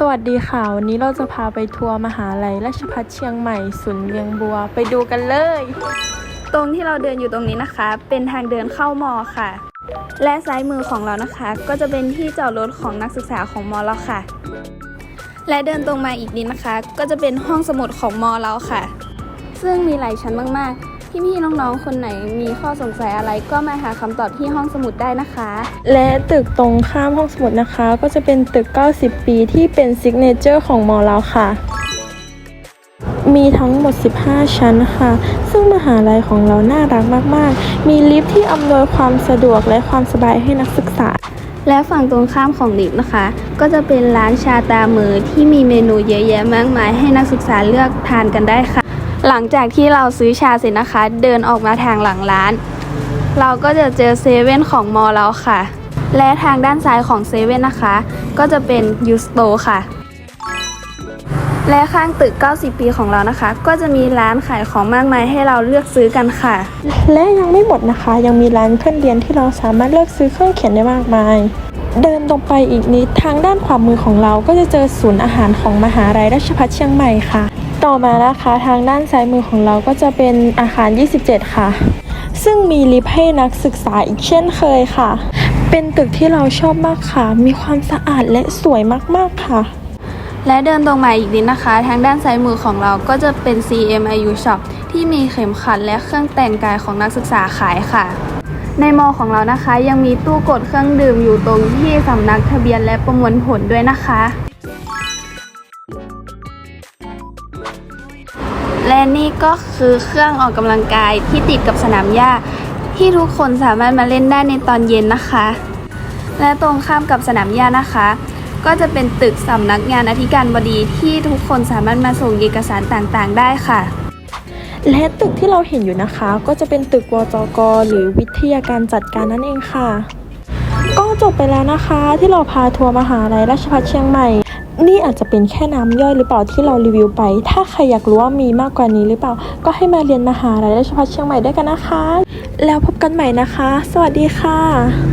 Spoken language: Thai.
สวัสดีค่ะ วันนี้เราจะพาไปทัวร์มหาลัยราชภัฏเชียงใหม่ศูนย์เวียงบัว ไปดูกันเลย ตรงที่เราเดินอยู่ตรงนี้นะคะ เป็นทางเดินเข้ามอค่ะ และซ้ายมือของเรานะคะ ก็จะเป็นที่จอดรถของนักศึกษาของมอเราค่ะ และเดินตรงมาอีกนิดนะคะ ก็จะเป็นห้องสมุดของมอเราค่ะ ซึ่งมีหลายชั้นมากๆ พี่ๆน้องๆ คนไหนมีข้อสงสัยอะไรก็มาหาคำตอบที่ห้องสมุดได้นะคะ และตึกตรงข้ามห้องสมุดนะคะ ก็จะเป็นตึก 90 ปีที่เป็นซิกเนเจอร์ของมอเราค่ะ มีทั้งหมด 15 ชั้นค่ะ ซึ่งมหาลัยของเราน่ารักมากๆ มีลิฟท์ที่อำนวยความสะดวกและความสบายให้นักศึกษาและฝั่งตรงข้ามของลิฟต์นะคะ ก็จะเป็นร้านชาตามือที่มีเมนูเยอะแยะมากมายให้นักศึกษาเลือกทานกันได้ค่ะ หลังจากที่เราซื้อชาเสร็จนะคะ เดินออกมาทางหลังร้าน เราก็จะเจอเซเว่นของมอเราค่ะ และทางด้านซ้ายของเซเว่นนะคะ ก็จะเป็นยูสโตค่ะ และข้างตึก 90 ปีของเรานะคะ ก็จะมีร้านขายของมากมายให้เราเลือกซื้อกันค่ะ และยังไม่หมดนะคะ ยังมีร้านเครื่องเรียนที่เราสามารถเลือกซื้อเครื่องเขียนได้มากมายเดินตรงไปอีกนิดทางด้านขวามือของเราก็จะเจอศูนย์อาหารของมหาลัยราชภัฏเชียงใหม่ค่ะ ต่อมานะคะทางด้านซ้ายมือของเราก็จะเป็นอาคาร 27 ค่ะ ซึ่งมีลิฟต์ให้นักศึกษาอีกเช่นเคยค่ะ เป็นตึกที่เราชอบมากค่ะ มีความสะอาดและสวยมากๆค่ะ และเดินตรงมาอีกนิดนะคะ ทางด้านซ้ายมือของเราก็จะเป็น CMIU Shop ที่มีเข็มขัดและเครื่องแต่งกายของนักศึกษาขายค่ะ ในมอของเรานะคะ ยังมีตู้กดเครื่องดื่มอยู่ตรงที่สำนักทะเบียนและประมวลผลด้วยนะคะ และนี่ก็คือเครื่องออกกำลังกายที่ติดกับสนามหญ้า ที่ทุกคนสามารถมาเล่นได้ในตอนเย็นนะคะ และตรงข้ามกับสนามหญ้านะคะ ก็จะเป็นตึกสำนักงานอธิการบดีที่ทุกคนสามารถมาส่งเอกสารต่างๆ ได้ค่ะ และตึกที่เราเห็นอยู่นะคะ ก็จะเป็นตึกวจก หรือวิทยาการจัดการนั่นเองค่ะ ก็จบไปแล้วนะคะที่เราพาทัวร์มหาลัยราชภัฏเชียงใหม่ นี่อาจจะเป็นแค่น้ำย่อยหรือเปล่าที่เรารีวิวไป ถ้าใครอยากรู้ว่ามีมากกว่านี้หรือเปล่า ก็ให้มาเรียนมหาลัยราชภัฏเชียงใหม่ด้วยกันนะคะ แล้วพบกันใหม่นะคะ สวัสดีค่ะ